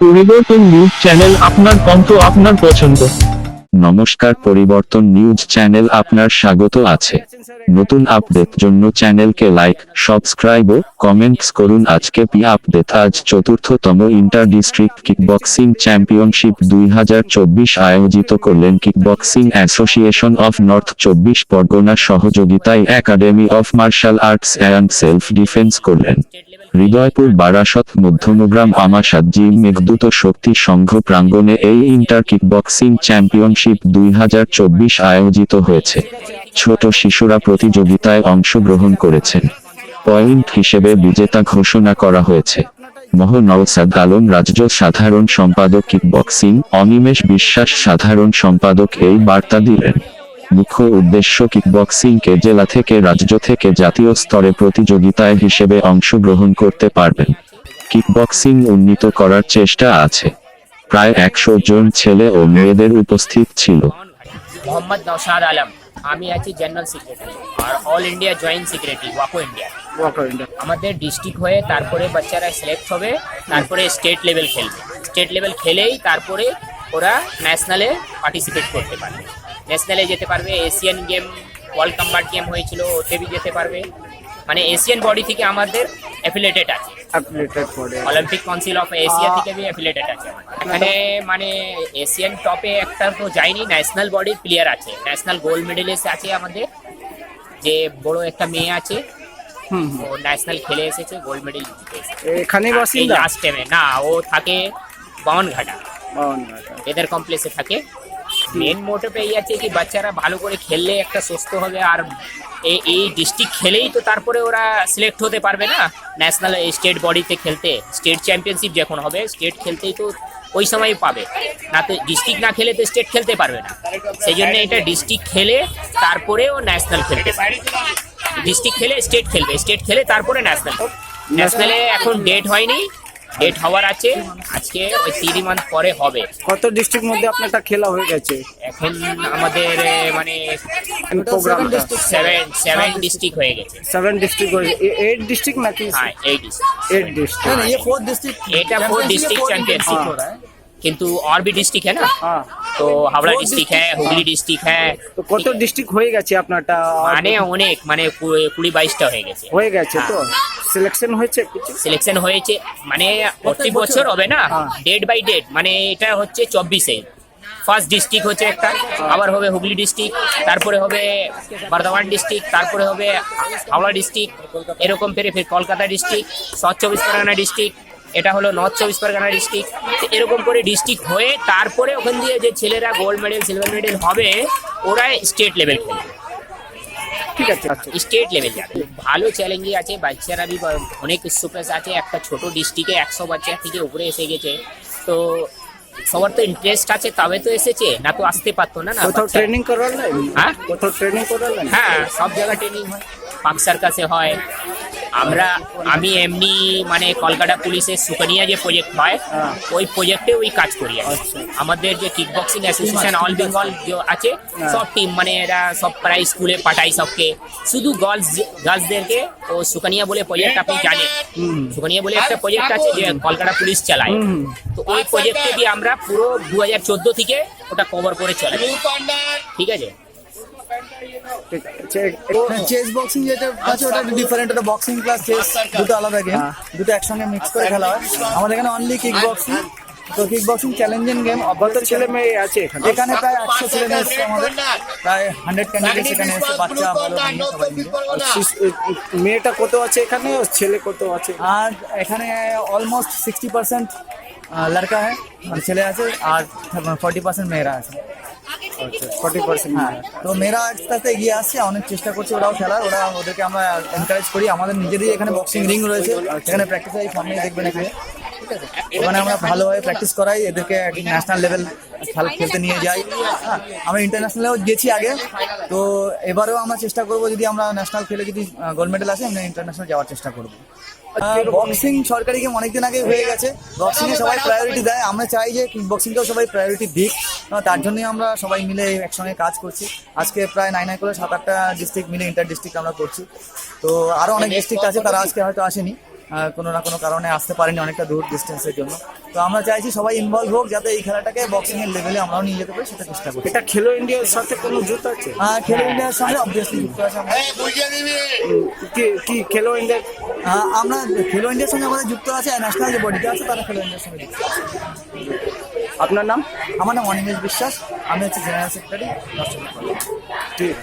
পরিবর্তন news channel আপনার কণ্ঠ আপনার পছন্দ। নমস্কার পরিবর্তন নিউজ চ্যানেল আপনার স্বাগত আছে। নতুন আপডেট জন্য চ্যানেলকে লাইক, সাবস্ক্রাইব ও কমেন্টস করুন। আজকে পি আপডেট, আজ চতুর্থতম ইন্টার ডিস্ট্রিক্ট কিকবক্সিং চ্যাম্পিয়নশিপ দুই আয়োজিত করলেন কিকবক্সিং অ্যাসোসিয়েশন অফ নর্থ চব্বিশ পরগনার সহযোগিতায় academy of martial arts and self defence করলেন। হৃদয়পুর বারাসত মধ্যমগ্রাম আমাসাদ জিম মেঘদূত শক্তি সংঘ প্রাঙ্গণে এই ইন্টার কিকবক্সিং চ্যাম্পিয়নশিপ দুই আয়োজিত হয়েছে। ছোট শিশুরা প্রতিযোগিতায় অংশগ্রহণ করেছেন। পয়েন্ট হিসেবে বিজেতা ঘোষণা করা হয়েছে। মহ নওসাদ আলম রাজ্য সাধারণ সম্পাদক কিকবক্সিং, অনিমেষ বিশ্বাস সাধারণ সম্পাদক এই বার্তা দিলেন। মুখ্য উদ্দেশ্য কিকবক্সিংকে জেলা থেকে রাজ্য থেকে জাতীয় স্তরে প্রতিযোগিতায় হিসেবে অংশগ্রহণ করতে পারবেন। কিকবক্সিং উন্নীত করার চেষ্টা আছে। প্রায় একশো জন ছেলে ও মেয়েদের উপস্থিত ছিল। মোহাম্মদ নৌশাদ আলম আমি আছি জেনারেল সেক্রেটারি আর অল ইন্ডিয়া জয়েন্ট সেক্রেটারি ওয়াকো ইন্ডিয়া আমাদের ডিস্ট্রিক্ট হয়ে তারপরে বাচ্চারা সিলেক্ট হবে তারপরে স্টেট লেভেল খেলবে। স্টেট লেভেল খেলেই তারপরে ওরা ন্যাশনালে পার্টিসিপেট করতে পারবে। ন্যাশনালে যেতে পারবে Asian game world combat game হয়েছিল ওতে বি যেতে পারবে। মানে এশিয়ান বডি থেকে আমাদের অ্যাফিলেটেড আছে। অ্যাপ্লিকেট করে। অলিম্পিক কাউন্সিল অফ এশিয়া থেকে বি অ্যাফিলেটেড আছে এখানে মানে এশিয়ান টপে একটা তো যায়নি ন্যাশনাল বডির প্লেয়ার আছে। ন্যাশনাল গোল্ড মেডেলিস্ট আছে আমাদের। যে বড় একটা মেয়ে আছে। ও ন্যাশনাল খেলে এসেছে গোল্ড মেডেল জিতে এসেছে। এখানেই বাসিন্দা লাস্ট টাইমে না? ও থাকে বাউনঘাটা বাউনঘাটা। এদের কমপ্লেক্সে থাকে। মেন মোটিভ এই আছে কি বাচ্চারা ভালো করে খেললে একটা সুস্থ হবে আর এই ডিস্ট্রিক্ট খেলেই তো তারপরে ওরা সিলেক্ট হতে পারবে না? ন্যাশনাল স্টেট বডিতে খেলতে। স্টেট চ্যাম্পিয়নশিপ যখন হবে স্টেট খেলতেই তো ওই সময় পাবে। না তো ডিস্ট্রিক্ট না খেলে তো স্টেট খেলতে পারবে না। সেই জন্য এটা ডিস্ট্রিক্ট খেলে তারপরে ও ন্যাশনাল খেলতে ডিস্ট্রিক্ট খেলে স্টেট খেলবে। স্টেট খেলে তারপরে ন্যাশনাল ন্যাশনালে এখন ডেট হয়নি। ডেট হওয়ার আছে আজকে ওই তিন মান্থ পরে হবে কত ডিস্ট্রিক্ট মধ্যে আপনারটা খেলা হয়ে গেছে এখন আমাদের এ, মানে প্রোগ্রামটা সেভেন সেভেন ডিস্ট্রিক্ট হয়ে গেছে সেভেন ডিস্ট্রিক্ট হয়েছে এইট ডিস্ট্রিক্ট নাকি হ্যাঁ এই district। এইট ডিস্ট্রিক্ট ये फोर्थ डिस्ट्रिक्ट এটা फोर डिस्ट्रिक्ट चैंपियनशिप हाँ। हो रहा है किंतु और भी डिस्ट्रिक्ट है ना হ্যাঁ तो हावड़ा डिस्ट्रिक्ट है हुगली डिस्ट्रिक्ट है তো কত ডিস্ট্রিক্ট হয়ে গেছে আপনারটা মানে অনেক মানে কু- কুড়ি বাইশটা হয়ে গেছে হয়ে গেছে তো সিলেকশন হয়েছে কিছু? সিলেকশন হয়েছে মানে প্রতি বছর? হবে না। ডেট বাই ডেট মানে এটা হচ্ছে চব্বিশে। ফার্স্ট ডিস্ট্রিক্ট হচ্ছে একটা আবার হবে হুগলি ডিস্ট্রিক্ট তারপরে হবে বর্ধমান ডিস্ট্রিক্ট তারপরে হবে হাওড়া ডিস্ট্রিক্ট এরকম ফেরে ফের কলকাতা ডিস্ট্রিক্ট সাউথ চব্বিশ পরগনা ডিস্ট্রিক্ট এটা হলো নর্থ চব্বিশ পরগনা ডিস্ট্রিক্ট এরকম করে ডিস্ট্রিক্ট হয়ে তারপরে ওখান দিয়ে যে ছেলেরা গোল্ড মেডেল সিলভার মেডেল হবে ওরা স্টেট লেভেল খেলবে। ঠিক আছে। আচ্ছা স্টেট লেভেল যাবে। ভালো চ্যালেঞ্জই আছে বাচ্চারা বি অনেক সুপ্রেস আছে একটা ছোট ডিস্ট্রিক্টে একশো বাচ্চা থেকে উপরে এসে গেছে। তো সবার তো ইন্টারেস্ট আছে তবে তো এসেছে না তো আসতে পারতো না না কোথাও ট্রেনিং করালেন হ্যাঁ? কোথাও ট্রেনিং করালেন হ্যাঁ সব জায়গায় ট্রেনিং হয়। পাক সার্কাসে হয়। আমরা আমি এমনি মানে কলকাতা পুলিশের সুকনিয়া যে প্রজেক্ট হয় হ্যাঁ। ওই প্রজেক্টে ওই কাজ করি আচ্ছা। আমাদের যে kick boxing association all Bengal যে আছে হ্যাঁ। সব টিম মানে এরা সব প্রায় স্কুলে পাঠাই সবকে শুধু গার্লস গার্লসদেরকে ও সুকনিয়া বলে প্রজেক্ট আপনি জানেন। সুকনিয়া বলে একটা প্রজেক্ট আছে যে কলকাতা পুলিশ চালায় তো ওই প্রজেক্টে দিয়ে আমরা পুরো দু হাজার চোদ্দ থেকে ওটা কভার করে চলে ঠিক আছে চেস বক্সিং যেটা আছে ওটা ডিফারেন্ট ওটা বক্সিং প্লাস চেস দুটো আলাদা গেম হ্যাঁ। দুটো একসঙ্গে মিক্স করে খেলা হয়। আমাদের এখানে অনলি কিক বক্সিং তো কিক বক্সিং চ্যালেঞ্জিং গেম কত ছেলে মেয়ে আছে। এখানে এখানে প্রায় একশো ছেলে মেয়ে এসছে আমাদের। প্রায় হান্ড্রেড ক্যান্ডিডেট এখানে এসছে বাচ্চা মেয়ে সবাই মিলে মেয়েটা কত আছে এখানে ছেলে কত আছে? আর এখানে অলমোস্ট সিক্সটি পার্সেন্ট লড়কা মানে ছেলে আছে আর ফর্টি পার্সেন্ট মেয়েরা আছে। ফর্টি পার্সেন্ট হ্যাঁ। তো মেয়েরা আস্তে আস্তে এগিয়ে আসছে অনেক চেষ্টা করছে ওরাও খেলার ওরা ওদেরকে আমরা এনকারেজ করি। আমাদের নিজেদেরই এখানে বক্সিং রিং রয়েছে এখানে প্র্যাকটিস হয় সামনে দেখবেন এখানে। ওখানে আমরা ভালোভাবে প্র্যাকটিস করাই, এদেরকে ন্যাশনাল লেভেল খেলা খেলতে নিয়ে যাই। হ্যাঁ আমরা ইন্টারন্যাশনালেও গেছি আগে, তো এবারেও আমরা চেষ্টা করব যদি আমরা ন্যাশনাল খেলে যদি গোল্ড মেডেল আসে, আমরা ইন্টারন্যাশনাল যাওয়ার চেষ্টা করব। বক্সিং সরকারি গেম অনেকদিন আগে হয়ে গেছে। বক্সিং এ সবাই প্রায়োরিটি দেয়। আমরা চাই যে বক্সিংকেও সবাই প্রায়োরিটি দিক। তার জন্যই আমরা সবাই মিলে একসঙ্গে কাজ করছি। আজকে প্রায় নাইন নাইন করে সাত আটটা ডিস্ট্রিক্ট মিলে ইন্টার ডিস্ট্রিক্ট আমরা করছি। তো আরও অনেক ডিস্ট্রিক্ট আছে, তারা আজকে হয়তো আসেনি। কোনো না কোনো কারণে আসতে পারেনি অনেকটা দূর ডিস্টেন্সের জন্য। তো আমরা চাইছি সবাই ইনভলভ হোক যাতে এই খেলাটাকে বক্সিং এর লেভেলে আমরাও নিয়ে যেতে পারি সেটা চেষ্টা করছি। এটা খেলো ইন্ডিয়ার সাথে কোনো জুত আছে? হ্যাঁ খেলো ইন্ডিয়ার সঙ্গে অবভিয়াসলি যুক্ত আছে কি কি খেলো ইন্ডিয়া আমরা খেলো ইন্ডিয়ার সঙ্গে আমাদের যুক্ত আছে ন্যাশনাল যে বডিটা আছে তারা খেলো ইন্ডিয়ার সঙ্গে যুক্ত আছে। আপনার নাম? আমার নাম অনিমেষ বিশ্বাস আমি হচ্ছে জেনারেল সেক্রেটারি ঠিক